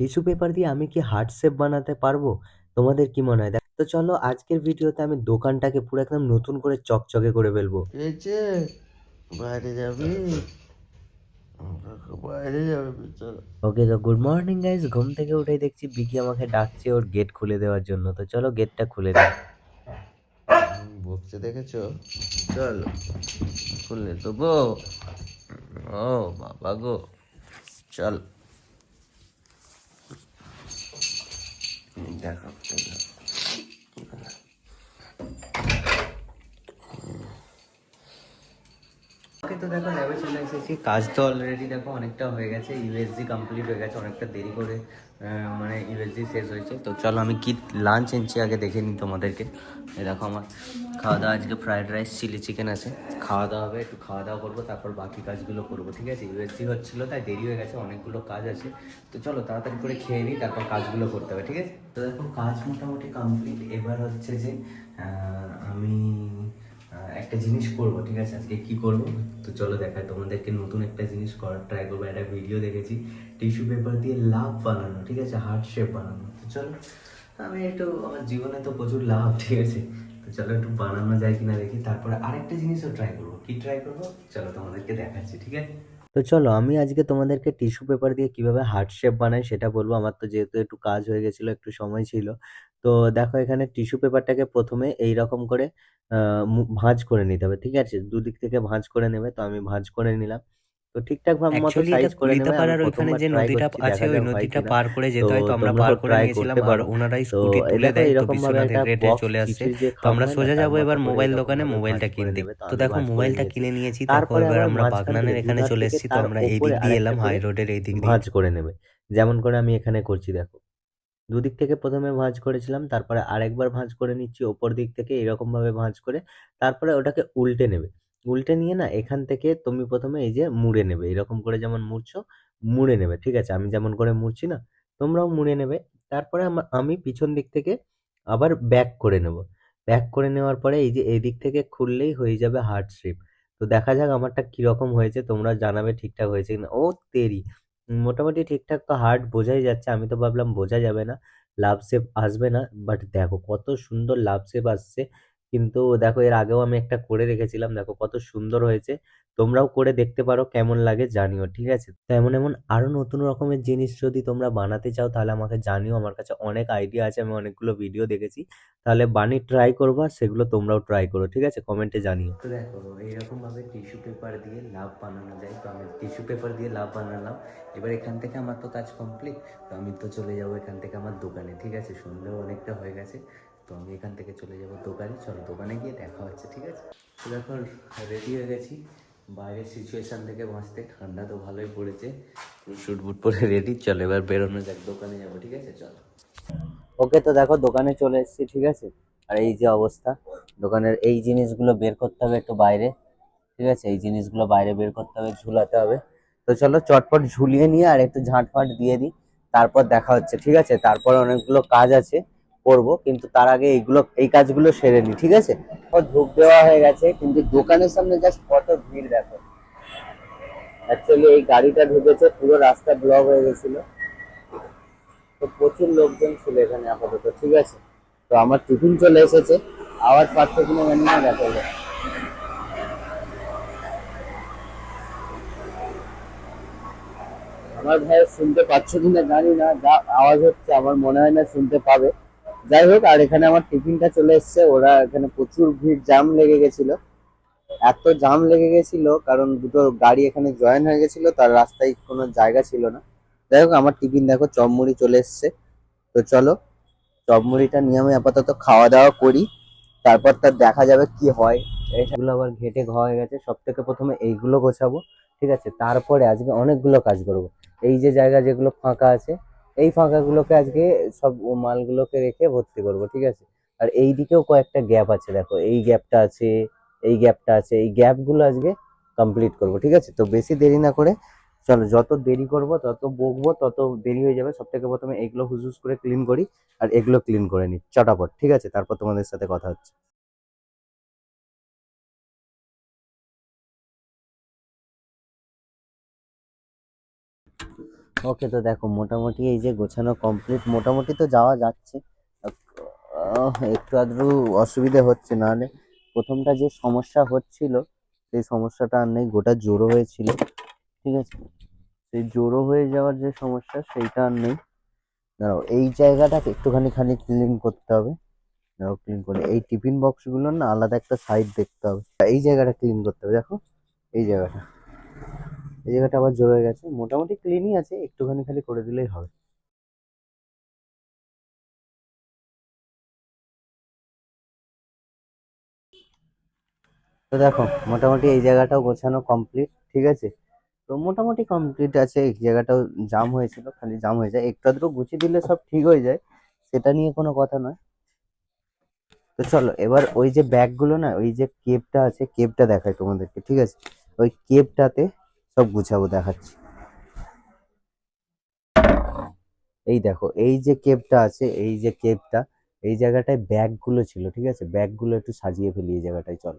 Tissue paper দিয়ে আমি কি হার্ট শেপ বানাতে পারব? তোমাদের কি মনে হয়? তো চলো আজকের ভিডিওতে আমি দোকানটাকে পুরো একদম নতুন করে চকচকে করে ফেলব। বাইরে যাবি? বাইরে যাবে ওকে তো গুড মর্নিং গাইস। ঘুম থেকে উঠেই দেখছি বিকি আমাকে ডাকছে ওর গেট খুলে দেওয়ার জন্য। তো চলো গেটটা খুলে দিই। হুম, বকছে দেখেছ? চল তো গো ও বাবা গো। চল। ได้ครับได้ครัว ওকে তো দেখো ল্যাবে চলে এসেছি। কাজ তো অলরেডি দেখো, অনেকটা হয়ে গেছে ইউএসজি কমপ্লিট হয়ে গেছে, অনেকটা দেরি করে মানে ইউএসজি শেষ হয়েছে। তো চলো, আমি কি লাঞ্চ এনেছি আগে দেখে নিই তোমাদেরকে। দেখো আমার খাওয়া দাওয়া আজকে ফ্রাইড রাইস চিলি চিকেন আছে। খাওয়া দাওয়া হবে, একটু খাওয়া দাওয়া করব, তারপর বাকি কাজগুলো করব, ঠিক আছে? ইউএসজি হচ্ছিল, তাই দেরি হয়ে গেছে, অনেকগুলো কাজ আছে। তো চলো, তাড়াতাড়ি করে খেয়ে নিই, তারপর কাজগুলো করতে হবে, ঠিক আছে? তো দেখো, কাজ মোটামুটি কমপ্লিট এবার হচ্ছে যে আমি একটা জিনিস করব, ঠিক আছে? আজকে কি করব? তো চলো দেখাই, তোমাদেরকে নতুন একটা জিনিস করার ট্রাই করব। একটা ভিডিও দেখেছি টিস্যু পেপার দিয়ে লাভ বানানো, ঠিক আছে? হার্ট শেপ বানানো। তো চলো, আমি একটু, আমার জীবনে তো প্রচুর লাভ, ঠিক আছে? তো চলো একটু বানানো যায় কিনা দেখি, তারপরে আরেকটা জিনিসও ট্রাই করব। কি ট্রাই করব? চলো তোমাদেরকে দেখাচ্ছি, ঠিক আছে? তো চলো আমি আজকে তোমাদেরকে টিস্যু পেপার দিয়ে কীভাবে হার্ট শেপ বানাই সেটা বলব। আমার তো যেহেতু একটু কাজ হয়ে গেছিল, একটু সময় ছিল। তো দেখো এখানে টিস্যু পেপারটাকে প্রথমে এই রকম করে ভাঁজ করে নিতে হবে, ঠিক আছে? দুদিক থেকে ভাঁজ করে নেবে, তো আমি ভাঁজ করে নিলাম। তো ঠিকঠাক ভাবে মতো সাইজ করে নেবে কুলিতাপাড়ার ওইখানে যে নদীটা আছে ওই নদীটা পার করে যেতে হয় তো আমরা পার করে নিয়েছিলাম আর ওনারাই স্কুটি তুলে দেয় তো এরকম বিশ্বনাথের একটা গেটে চলে আসছে তো আমরা সোজা যাব এবার মোবাইল দোকানে মোবাইলটা কিনতে। তো দেখো মোবাইলটা কিনে নিয়েছি তারপর এবার আমরা বাগনানের এখানে চলে এসেছি তো আমরা এই দিক দিয়ে এলাম হাই রোডের এই দিক দিয়ে। ভাঁজ করে নেবে। যেমন করে আমি এখানে করছি দেখো। দুদিক থেকে প্রথমে ভাঁজ করেছিলাম তারপরে আরেকবার ভাঁজ করে নিচ্ছি ওপর দিক থেকে এরকম ভাবে ভাঁজ করে তারপরে ওটাকে উল্টে নেবে। উল্টে নিয়ে না এখান থেকে তুমি প্রথমে এই যে মুড়ে নেবে। এরকম করে যেমন মুড়ছো, মুড়ে নেবে, ঠিক আছে? আমি যেমন করে মুড়ছি না, তোমরাও মুড়ে নেবে। তারপরে আমি পিছন দিক থেকে আবার ব্যাক করে নেব। ব্যাক করে নেওয়ার পরে এই যে এই দিক থেকে খুললেই হয়ে যাবে হার্ট শেপ তো দেখা যাক আমারটা কীরকম হয়েছে, তোমরা জানাবে ঠিকঠাক হয়েছে কিনা। ও তেরি! মোটামুটি ঠিকঠাক তো হার্ট বোঝাই যাচ্ছে, আমি তো ভাবলাম বোঝা যাবে না লাভ শেপ আসবে না। বাট দেখো কত সুন্দর লাভ শেপ আসছে। কিন্তু দেখো এর আগেও আমি একটা করে রেখেছিলাম। দেখো কত সুন্দর হয়েছে। তোমরাও করে দেখতে পারো কেমন লাগে জানিও, ঠিক আছে? তো এমন এমন আরও নতুন রকমের জিনিস যদি তোমরা বানাতে চাও, তাহলে আমাকে জানিও। আমার কাছে অনেক আইডিয়া আছে, আমি অনেকগুলো ভিডিও দেখেছি। তাহলে বানিয়ে ট্রাই করব আর সেগুলো তোমরাও ট্রাই করো, ঠিক আছে? কমেন্টে জানিও। তো দেখো এইরকম ভাবে টিস্যু পেপার দিয়ে লাভ বানানো যায়। তো আমি টিস্যু পেপার দিয়ে লাভ বানালাম। এবার এখান থেকে আমার তো কাজ কমপ্লিট তো আমি তো চলে যাব এখান থেকে আমার দোকানে, ঠিক আছে? সন্ধ্যেও অনেকটা হয়ে গেছে। তো আমি এখান থেকে চলে যাব দোকানে। চলো দোকানে গিয়ে দেখা হচ্ছে, ঠিক আছে? তো দেখো রেডি হয়ে গেছি। বাইরের সিচুয়েশান থেকে বাঁচতে। ঠান্ডা তো ভালোই পড়েছে। শুট বুট পরে রেডি চলো, এবার বেরোনো যাক, দোকানে যাব, ঠিক আছে? চলো। ওকে তো দেখো, দোকানে চলে এসেছি, ঠিক আছে? আর এই যে অবস্থা। দোকানের এই জিনিসগুলো বের করতে হবে একটু বাইরে, ঠিক আছে? এই জিনিসগুলো বাইরে বের করতে হবে, ঝুলাতে হবে। তো চলো, চটপট ঝুলিয়ে নিয়ে আর একটু ঝাঁট ফাট দিয়ে দিই। তারপর দেখা হচ্ছে, ঠিক আছে? তারপর অনেকগুলো কাজ আছে। করব, কিন্তু তার আগে এইগুলো, এই কাজগুলো সেরে নিই ঠিক আছে? ও ধূপ দেওয়া হয়ে গেছে, কিন্তু দোকানের সামনে জাস্ট কত ভিড় দেখো। অ্যাকচুয়ালি এই গাড়িটা ঢুকেছে, পুরো রাস্তা ব্লক হয়ে গেছিল। তো প্রচুর লোকজন ছিল এখানে আপাতত, ঠিক আছে? তো আমার টিফিন চলে এসেছে, আওয়াজ পাচ্ছে কিনা জানি না, দেখা যায় আমার ভাই শুনতে পাচ্ছ কিনা জানি না, যা আওয়াজ হচ্ছে, আমার মনে হয় না শুনতে পাবে। যাই হোক, আর এখানে আমার টিফিনটা চলে এসেছে। ওরা এখানে প্রচুর ভিড় জাম লেগে গেছিল। এত জাম লেগে গেছিল, কারণ দুটো গাড়ি এখানে জয়েন হয়ে গেছিল, তার রাস্তায় কোনো জায়গা ছিল না। যাই হোক, আমার টিফিন দেখো, চপমুড়ি চলে এসছে। তো চলো, চপমুড়িটা নিয়ে আমি আপাতত খাওয়া দাওয়া করি। তারপর তার দেখা যাবে কি হয়। এইগুলো আবার ঘেটে হয়ে গেছে। সব থেকে প্রথমে এইগুলো গোছাবো, ঠিক আছে? তারপরে আজকে অনেকগুলো কাজ করব। এই যে জায়গা যেগুলো ফাঁকা আছে এই ফাঁকাগুলোকে আজকে সব মালগুলোকে রেখে ভর্তি করব, ঠিক আছে? আর এই দিকেও কয়েকটা গ্যাপ আছে, দেখো। এই গ্যাপটা আছে, এই গ্যাপটা আছে, এই গ্যাপগুলো আজকে কমপ্লিট করব, ঠিক আছে? তো বেশি দেরি না করে, চলো, যত দেরি করব, তত বকবো, তত দেরি হয়ে যাবে। সব থেকে প্রথমে এগুলো হুজুস করে ক্লিন করি, আর এগুলো ক্লিন করে নিই, চটাপট, ঠিক আছে? তারপর তোমাদের সাথে কথা হচ্ছে। ওকে তো দেখো, মোটামুটি এই যে গোছানো কমপ্লিট মোটামুটি তো যাওয়া যাচ্ছে। একটু আধটু অসুবিধে হচ্ছে, নাহলে প্রথমটা যে সমস্যা হচ্ছিল, সেই সমস্যাটা আর নেই, গোটা জোরো হয়েছিল, ঠিক আছে? সেই জোরো হয়ে যাওয়ার যে সমস্যা, সেইটা আর নেই। দাঁড়াও, এই জায়গাটাকে একটুখানি খানি ক্লিন করতে হবে। দাঁড়াও ক্লিন করে, এই টিফিন বক্সগুলোর না আলাদা একটা সাইড দেখতে হবে। এই জায়গাটা ক্লিন করতে হবে, দেখো, এই জায়গাটা। এই জায়গাটা আবার জোর গেছে। মোটামুটি ক্লিনই আছে, একটুখানি খালি করে দিলেই হবে। তো দেখো, মোটামুটি এই জায়গাটাও গোছানো কমপ্লিট ঠিক আছে? তো মোটামুটি কমপ্লিট আছে, এই জায়গাটাও জাম হয়েছিল, খালি জাম হয়ে যায়। একটু আধটু গুছিয়ে দিলে সব ঠিক হয়ে যায়, সেটা নিয়ে কোনো কথা নয়। তো চলো, এবার ওই যে ব্যাগগুলো না, ওই যে কেপটা আছে কেপটা দেখায় তোমাদেরকে, ঠিক আছে? ওই কেপটাতে সব গুছাবো, দেখাচ্ছি। এই দেখো, এই যে কেপটা আছে, এই যে কেপটা, এই জায়গাটায় ব্যাগগুলো ছিল, ঠিক আছে? ব্যাগগুলো একটু সাজিয়ে ফেলি এই জায়গাটায়, চল।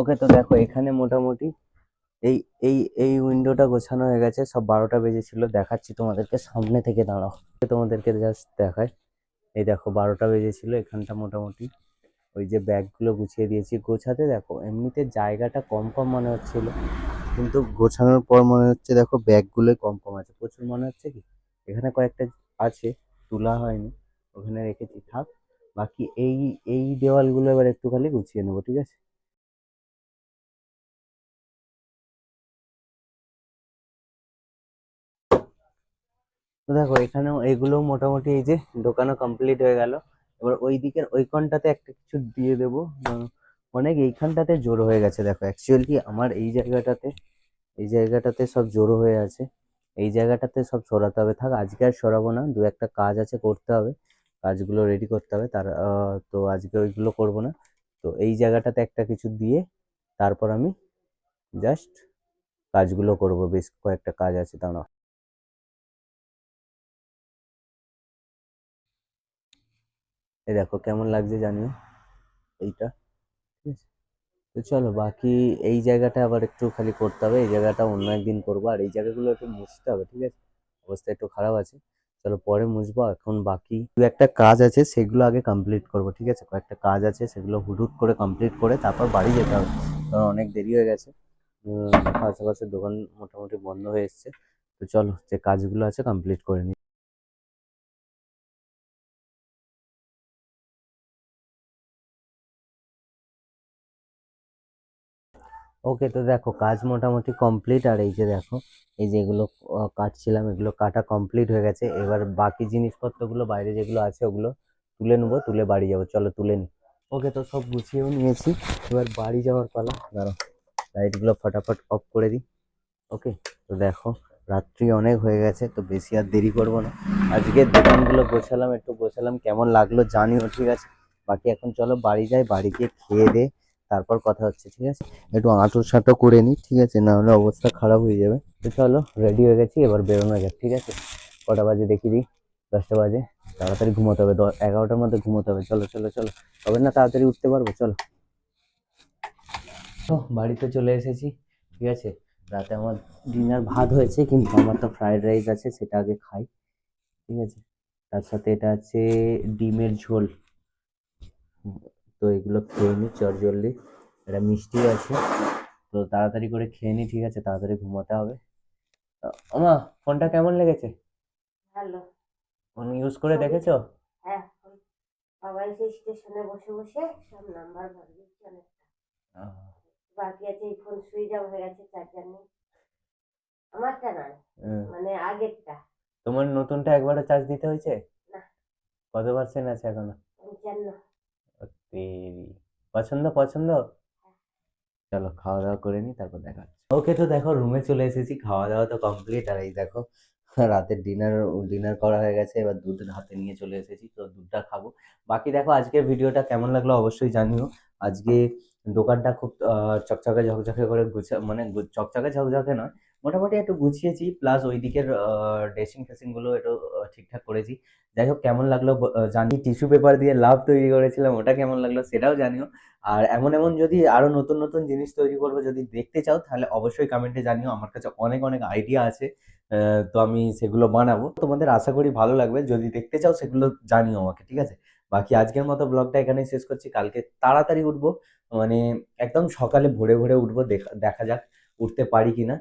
ওকে, তো দেখো, এখানে মোটামুটি এই এই এই উইন্ডোটা গোছানো হয়ে গেছে, সব বারোটা বেজেছিল দেখাচ্ছি তোমাদেরকে, সামনে থেকে দাঁড়াও। তোমাদেরকে জাস্ট দেখায় এই দেখো বারোটা বেজেছিল, এখানটা মোটামুটি। ওই যে ব্যাগগুলো গুছিয়ে দিয়েছি। গোছাতে দেখো, এমনিতে জায়গাটা কম কম মনে হচ্ছিল। কিন্তু গোছানোর পর মনে হচ্ছে দেখো ব্যাগগুলোই কম কম আছে। প্রচুর মনে হচ্ছে কি? এখানে কয়েকটা আছে, তোলা হয়নি। ওখানে রেখেছি, থাক। বাকি এই এই দেওয়ালগুলো এবার একটু খালি গুছিয়ে নেব, ঠিক আছে? তো দেখো, এখানেও এগুলো মোটামুটি এই যে দোকানও কমপ্লিট হয়ে গেল। এবার ওই দিকের ওই কোণটাতে একটা কিছু দিয়ে দেবো। অনেক এইখানটাতে জোর হয়ে গেছে। দেখো অ্যাকচুয়ালি আমার এই জায়গাটাতে এই জায়গাটাতে সব জোড়ো হয়ে আছে। এই জায়গাটাতে সব সরাতে হবে। থাক, আজকে আর সরাবো না। দু একটা কাজ আছে, করতে হবে। কাজগুলো রেডি করতে হবে। তার তো আজকে ওইগুলো করব না। তো এই জায়গাটাতে একটা কিছু দিয়ে তারপর আমি জাস্ট কাজগুলো করব। বেশ কয়েকটা কাজ আছে, দাঁড়াও। এই দেখো কেমন লাগছে জানিও? এইটা ঠিক আছে? তো চলো বাকি এই জায়গাটা আবার একটু খালি করতে হবে। এই জায়গাটা অন্য একদিন করব। আর এই জায়গাগুলো একটু মুছতে হবে ঠিক আছে? অবস্থা একটু খারাপ আছে। চলো পরে মুছবো। এখন বাকি দু একটা কাজ আছে সেগুলো আগে কমপ্লিট করব ঠিক আছে? কয়েকটা কাজ আছে সেগুলো হুট করে কমপ্লিট করে তারপর বাড়ি যেতে হবে। কারণ অনেক দেরি হয়ে গেছে। উম, আশেপাশের দোকান মোটামুটি বন্ধ হয়ে এসছে। তো চলো যে কাজগুলো আছে কমপ্লিট করে নিই ওকে তো দেখো, কাজ মোটামুটি কমপ্লিট আর এই যে দেখো, এই যে এগুলো কাটছিলাম, এগুলো কাটা কমপ্লিট হয়ে গেছে। এবার বাকি জিনিসপত্রগুলো, বাইরে যেগুলো আছে, ওগুলো তুলে নেব, তুলে বাড়ি যাব। চলো, তুলে নি। ওকে তো সব গুছিয়েও নিয়েছি। এবার বাড়ি যাওয়ার পালা। দাঁড়াও, লাইটগুলো ফটাফট অফ করে দিই। ওকে তো দেখো, রাত্রি অনেক হয়ে গেছে, তো বেশি আর দেরি করব না। আজকে দোকানগুলো গোছালাম, একটু গোছালাম, কেমন লাগল জানিও, ঠিক আছে? বাকি এখন চলো, বাড়ি যাই, বাড়ি গিয়ে খেয়ে দে। তারপর কথা হচ্ছে, ঠিক আছে? একটু আঁটো সাঁটো করে নিই, ঠিক আছে? না হলে অবস্থা খারাপ হয়ে যাবে। তো চলো রেডি হয়ে গেছি, এবার বেরোনো যাক, ঠিক আছে? কটা বাজে দেখি দিই, দশটা বাজে। তাড়াতাড়ি ঘুমোতে হবে এগারোটার মধ্যে ঘুমোতে হবে। চলো চলো চলো। তবে না তাড়াতাড়ি উঠতে পারব, চলো। তো বাড়িতে চলে এসেছি, ঠিক আছে? রাতে আমার ডিনার ভাত হয়েছে, কিন্তু আমার তো ফ্রাইড রাইস আছে, সেটা আগে খাই, ঠিক আছে? তার সাথে এটা আছে ডিমের ঝোল। তো এগুলো খেয়ে নিই চট জলদি। এটা মিষ্টি আছে। তো তাড়াতাড়ি করে খেয়ে নিই ঠিক আছে? তাড়াতাড়ি ঘুমাতে হবে। আমা ফোনটা কেমন লেগেছে? ভালো। ফোন ইউজ করে দেখেছ? হ্যাঁ সবাই সেই স্টেশনে বসে বসে সব নাম্বার ভরে দিচ্ছে বাকি আছে এই ফোন সুইচ অফ হয়ে গেছে চার্জার নেই। আমারটা নয় মানে আগেরটা। তোমার নতুনটা একবারও চার্জ দিতে হয়েছে? না। কত পার্সেন্ট আছে এখনও? পঞ্চান্ন। পছন্দ পছন্দ? চলো খাওয়া দাওয়া করে নি, তারপর দেখা ওকে তো দেখো রুমে চলে এসেছি, খাওয়া দাওয়া তো কমপ্লিট আর এই দেখো, রাতের ডিনার ডিনার করা হয়ে গেছে, এবার দুধ হাতে নিয়ে চলে এসেছি, তো দুধটা খাব। বাকি দেখো, আজকের ভিডিওটা কেমন লাগল অবশ্যই জানিও। আজকে দোকানটা খুব চকচকে ঝকঝকে করে গুছা মানে চকচকে ঝকঝকে নয় মোটামুটি একটু গুছিয়েছি প্লাস ওই দিকের ড্রেসিং ফেসিংগুলো একটু ঠিকঠাক করেছি। যাই হোক, কেমন লাগল জানি টিস্যু পেপার দিয়ে লাভ তৈরি করেছিলাম, ওটা কেমন লাগল সেটাও জানিও। আর এমন এমন যদি আরও নতুন নতুন জিনিস তৈরি করব যদি দেখতে চাও, তাহলে অবশ্যই কমেন্টে জানিও, আমার কাছে অনেক অনেক আইডিয়া আছে। তো আমি সেগুলো বানাবো। তোমাদের আশা করি ভালো লাগবে, যদি দেখতে চাও সেগুলো জানিও আমাকে, ঠিক আছে? বাকি আজকের মতো ব্লগটা এখানেই শেষ করছি, কালকে তাড়াতাড়ি উঠবো মানে একদম সকালে ভোরে ভোরে উঠবো, দেখা দেখা যাক, উঠতে পারি কিনা।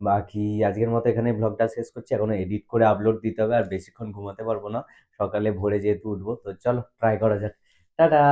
বাকি আজকের মতো এখানে ব্লগটা শেষ করছি। এখন এডিট করে আপলোড দিতে হবে আর বেশিক্ষণ ঘুমাতে পারব না। সকালে ভোরে যেহেতু উঠবো, তো চলো ট্রাই করা যাক। টাটা!